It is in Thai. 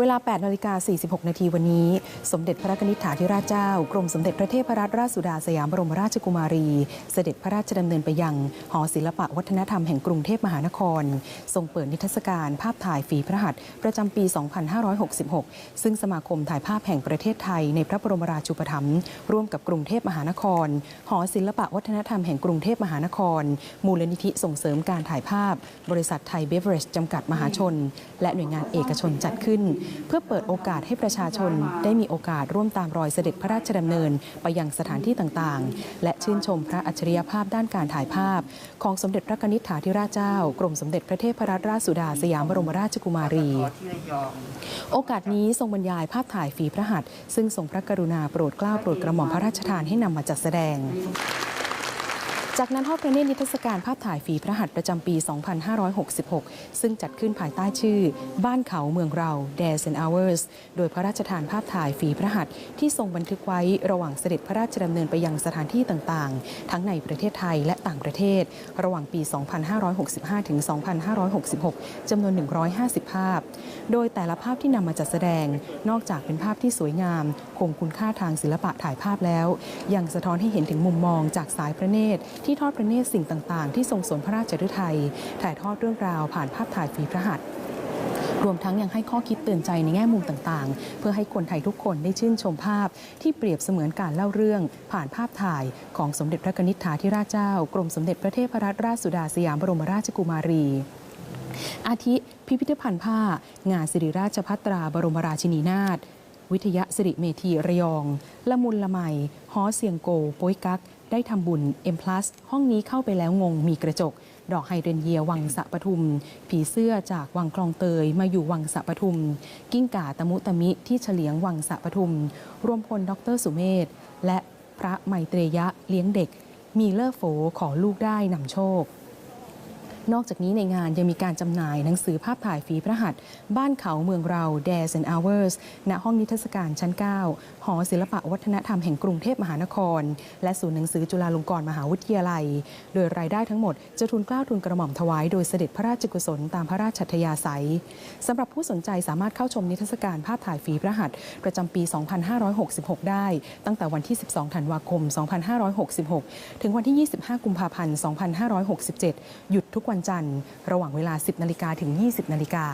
เวลา 8 นาฬิกา 46 นาทีวันนี้ สมเด็จพระนิธิถาธิราชเจ้า กรมสมเด็จพระเทพรัตนราชสุดาสยามบรมราชกุมารี เสด็จพระราชดำเนินไปยัง หอศิลปะวัฒนธรรมแห่งกรุงเทพมหานคร ทรงเปิดนิทรรศการภาพถ่ายฝีพระหัตถ์ประจำปี 2566 ซึ่งสมาคมถ่ายภาพแห่งประเทศไทยในพระบรมราชูปถัมภ์ร่วมกับกรุงเทพมหานคร หอศิลปะวัฒนธรรมแห่งกรุงเทพมหานคร มูลนิธิส่งเสริมการถ่ายภาพ บริษัทไทยเบเวอเรจจำกัดมหาชน และหน่วยงานเอกชนจัดขึ้นเพื่อเปิดโอกาสให้ประชาชนได้มีโอกาสร่วมตามรอยเสด็จพระราชดำเนิน ไปยังสถานที่ต่างๆ และชื่นชมพระอัจฉริยภาพด้านการถ่ายภาพ ของสมเด็จพระนิธิถาธิราชเจ้า กรมสมเด็จพระเทพรัตนราชสุดาสยามบรมราชกุมารี โอกาสนี้ทรงบรรยายภาพถ่ายฝีพระหัตถ์ซึ่งทรงพระกรุณาโปรดเกล้าโปรดกระหม่อมพระราชทานให้นำมาจัดแสดง จากนั้นทอดพระเนตรนิทรรศการภาพถ่ายฝีพระหัตถ์ประจำปี 2566 ซึ่งจัดขึ้นภายใต้ชื่อ บ้านเขาเมืองเรา Days and Hours โดยพระราชทานภาพถ่ายฝีพระหัตถ์ที่ทรงบันทึกไว้ระหว่างเสด็จพระราชดำเนินไปยังสถานที่ต่างๆ ทั้งในประเทศไทยและต่างประเทศ ระหว่างปี 2565 ถึง 2566 จำนวน 150 ภาพ โดยแต่ละภาพที่นำมาจัดแสดง นอกจากเป็นภาพที่สวยงาม คงคุณค่าทางศิลปะถ่ายภาพแล้ว ยังสะท้อนให้เห็นถึงมุมมองจากสายพระเนตรที่ทอดพระเนตรสิ่งต่างๆ ที่ทรงสนพระราชฤทัยถ่ายทอดเรื่องราวผ่านภาพถ่ายฝีพระหัตถ์รวมทั้งยังให้ข้อคิดเตือนใจในแง่มุมต่างๆ เพื่อให้คนไทยทุกคนได้ชื่นชมภาพ ที่เปรียบเสมือนการเล่าเรื่อง ผ่านภาพถ่ายของสมเด็จพระนิธิถาธิราชเจ้า กรมสมเด็จพระเทพรัตนราชสุดาสยามบรมราชกุมารี อาทิพิพิธภัณฑ์ผ้า งานสิริราชพัตราบรมราชินีนาถ วิทยาสิริเมธีระยอง ละมุนละไมฮอเซียงโกโป้ยกัก ได้ทำบุญ M+ ห้องนี้เข้าไปแล้วงงมีกระจก ดอกไฮเดรนเยียวังสะปทุม ผีเสื้อจากวังคลองเตยมาอยู่วังสะปทุม กิ้งก่าตะมุตะมิที่เฉลียงวังสะปทุม รวมพลดรสุเมธและพระไมเตรยะเลี้ยงเด็ก มีเลอร์โฟขอลูกได้นำโชค นอกจากนี้ในงานยังมีการจำหน่ายหนังสือภาพถ่ายฝีพระหัตถ์บ้านเขาเมืองเรา Days and Hours ณห้องนิทรรศการชั้น 9 หอศิลปะวัฒนธรรมแห่งกรุงเทพมหานคร และศูนย์หนังสือจุฬาลงกรณ์มหาวิทยาลัย โดยรายได้ทั้งหมดจะทุนกล้าวทุนกระหม่อมถวายโดยเสด็จพระราชกุศลตามพระราชอัธยาศัยสำหรับผู้สนใจสามารถเข้าชมนิทรรศการภาพถ่ายฝีพระหัตถ์ประจำปี 2566 ได้ ตั้งแต่วันที่ 12 ธันวาคม 2566 ถึงวันที่ 25 กุมภาพันธ์ 2567 หยุดทุกวันวันจันทร์ ระหว่างเวลา 10นาฬิกาถึง 20นาฬิกา